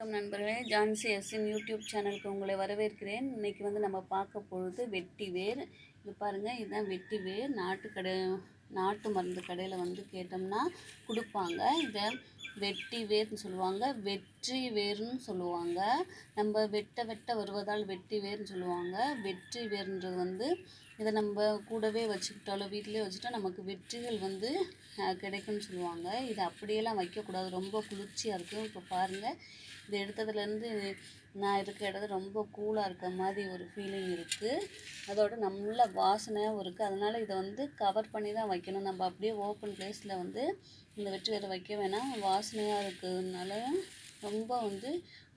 வணக்கம் நண்பர்களே. Jhansi SN YouTube சேனலுக்கு உங்களை வரவேற்கிறேன். இன்னைக்கு வந்து நம்ம பார்க்க பொழுது வெட்டி வேர். இது பாருங்கள் இதுதான் வெட்டி வேர். நாட்டு கடை நாட்டு மருந்து கடையில் வந்து கேட்டோம்னா கொடுப்பாங்க. இதை வெட்டி வேர்னு சொல்லுவாங்க. வெற்றி வேர்னு சொல்லுவாங்க. நம்ம வெட்ட வெட்ட வருவதால் வெட்டி வேர்னு சொல்லுவாங்க. வெற்றி வேர்ன்றது வந்து இதை நம்ம கூடவே வச்சுக்கிட்டாலும் வீட்டிலே வச்சுட்டா நமக்கு வெற்றிகள் வந்து கிடைக்கும்னு சொல்லுவாங்க. இதை அப்படியெல்லாம் வைக்கக்கூடாது. ரொம்ப குளிர்ச்சியாக இருக்கும். இப்போ பாருங்கள் இது எடுத்ததுலேருந்து நான் இருக்க இடத்துல ரொம்ப கூலாக இருக்க மாதிரி ஒரு ஃபீலிங் இருக்குது அதோட நல்ல வாசனையாகவும் இருக்குது அதனால் இதை வந்து கவர் பண்ணி தான் வைக்கணும். நம்ம அப்படியே ஓப்பன் பிளேஸில் வந்து இந்த வெற்றி வேறு வைக்க வேணாம். வாசனையாக இருக்கிறதுனால ரொம்ப வந்து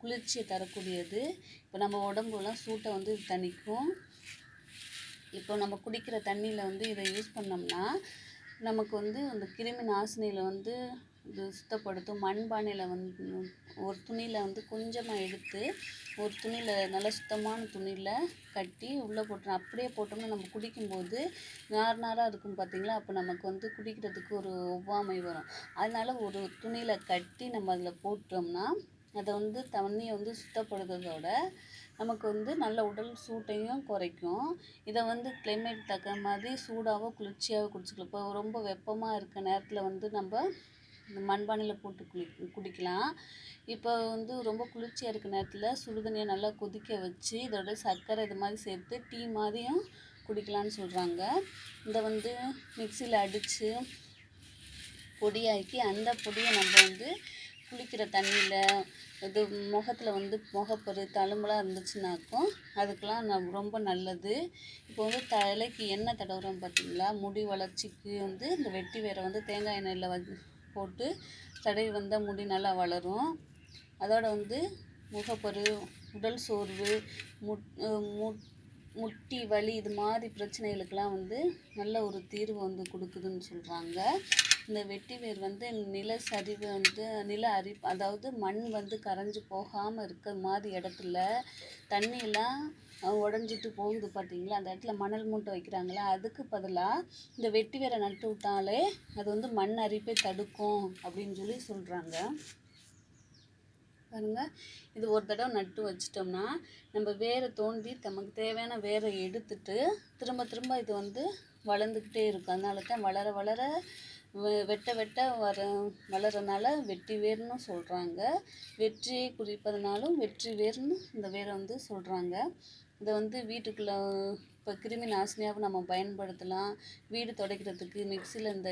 குளிர்ச்சியை தரக்கூடியது. இப்போ நம்ம உடம்புலாம் சூட்டை வந்து தணிக்கும். இப்போ நம்ம குடிக்கிற தண்ணியில் வந்து இதை யூஸ் பண்ணோம்னா நமக்கு வந்து அந்த கிருமி நாசினியில் வந்து இது சுத்தப்படுத்தும். மண்பானையில் வந்து ஒரு துணியில் வந்து கொஞ்சமாக எடுத்து ஒரு துணியில் நல்ல சுத்தமான துணியில் கட்டி உள்ளே போட்டுரும் அப்படியே போட்டோம்னா நம்ம குடிக்கும்போது நார் நாராக இருக்கும் பார்த்தீங்களா அப்போ நமக்கு வந்து குடிக்கிறதுக்கு ஒரு ஒவ்வாமை வரும். அதனால ஒரு துணியில் கட்டி நம்ம அதில் போட்டோம்னா அதை வந்து தண்ணியை வந்து சுத்தப்படுத்துறதோட நமக்கு வந்து நல்ல உடல் சூட்டையும் குறைக்கும். இதை வந்து கிளைமேட் தக்க மாதிரி சூடாகவோ குளிர்ச்சியாகவோ குடிச்சிக்கலாம். இப்போ ரொம்ப வெப்பமாக இருக்க நேரத்தில் வந்து நம்ம இந்த மண்பானையில் போட்டு குளி குடிக்கலாம். இப்போ வந்து ரொம்ப குளிர்ச்சியாக இருக்க நேரத்தில் சுடுதண்ணியை நல்லா கொதிக்க வச்சு இதோட சர்க்கரை இது மாதிரி சேர்த்து டீ மாதிரியும் குடிக்கலாம்னு சொல்கிறாங்க இதை வந்து மிக்சியில் அடித்து பொடியாக்கி அந்த பொடியை நம்ம வந்து குளிக்கிற தண்ணியில் இது முகத்தில் வந்து முகப்பரு தழும்புலாம் இருந்துச்சுனாக்கும் அதுக்கெலாம் நம் ரொம்ப நல்லது. இப்போ வந்து தலைக்கு எண்ணெய் தடவுறோம் பார்த்தீங்களா முடி வளர்ச்சிக்கு வந்து இந்த வெட்டி வேரை வந்து தேங்காய் எண்ணெயில் வந்து போட்டு தடவி வந்தால் முடி நல்லா வளரும். அதோட வந்து முகப்பரு உடல் சோர்வு முட் முட் முட்டி வலி இது மாதிரி பிரச்சனைகளுக்கெல்லாம் வந்து நல்ல ஒரு தீர்வு வந்து கொடுக்குதுன்னு சொல்கிறாங்க இந்த வெட்டி வேர் வந்து நில சரிவு வந்து நில அரி அதாவது மண் வந்து கரைஞ்சு போகாமல் இருக்கிற மாதிரி இடத்துல தண்ணியெல்லாம் உடஞ்சிட்டு போகுது பார்த்தீங்களா அந்த இடத்துல மணல் மூட்டை வைக்கிறாங்களா? அதுக்கு பதிலாக இந்த வெட்டி வேரை நட்டு விட்டாலே அது வந்து மண் அரிப்பை தடுக்கும் அப்படின்னு சொல்லி சொல்கிறாங்க பாருங்கள் இது ஒரு தடவை நட்டு வச்சிட்டோம்னா நம்ம வேரை தோண்டி நமக்கு தேவையான வேரை எடுத்துட்டு திரும்ப திரும்ப இது வந்து வளர்ந்துக்கிட்டே இருக்கும். அதனால தான் வளர வளர வெ- வெட்ட வெட்ட வர வளரனால வெட்டி வேர்னு சொல்கிறாங்க வெற்றியை குறிப்பதனாலும் வெற்றி வேர்னு இந்த வேரை வந்து சொல்கிறாங்க இதை வந்து வீட்டுக்குள்ளே இப்போ கிருமி நாசினியாகவும் நம்ம பயன்படுத்தலாம். வீடு துடைக்கிறதுக்கு மிக்சியில் இந்த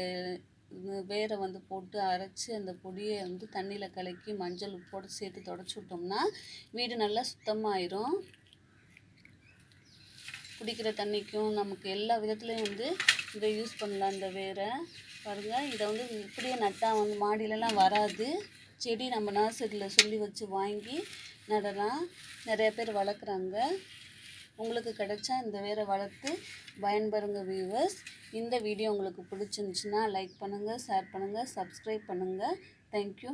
வேரை வந்து போட்டு அரைச்சி அந்த பொடியை வந்து தண்ணியில் கலக்கி மஞ்சள் உப்போடு சேர்த்து தொடச்சி விட்டோம்னா வீடு நல்லா சுத்தமாயிரும். குடிக்கிற தண்ணிக்கும் நமக்கு எல்லா விதத்துலேயும் வந்து இதை யூஸ் பண்ணலாம் இந்த வேரை. பாருங்கள் இதை வந்து இப்படியே நட்டால் வந்து மாடியிலலாம் வராது. செடி நம்ம நர்சரியில் சொல்லி வச்சு வாங்கி நடலாம். நிறைய பேர் வளர்க்குறாங்க. உங்களுக்கு கிடைச்சா இந்த வேரை வளர்த்து பயன்பெறுங்க வியூவர்ஸ் இந்த வீடியோ உங்களுக்கு பிடிச்சிருந்துச்சுன்னா லைக் பண்ணுங்கள் ஷேர் பண்ணுங்கள் சப்ஸ்கிரைப் பண்ணுங்கள் தேங்க்யூ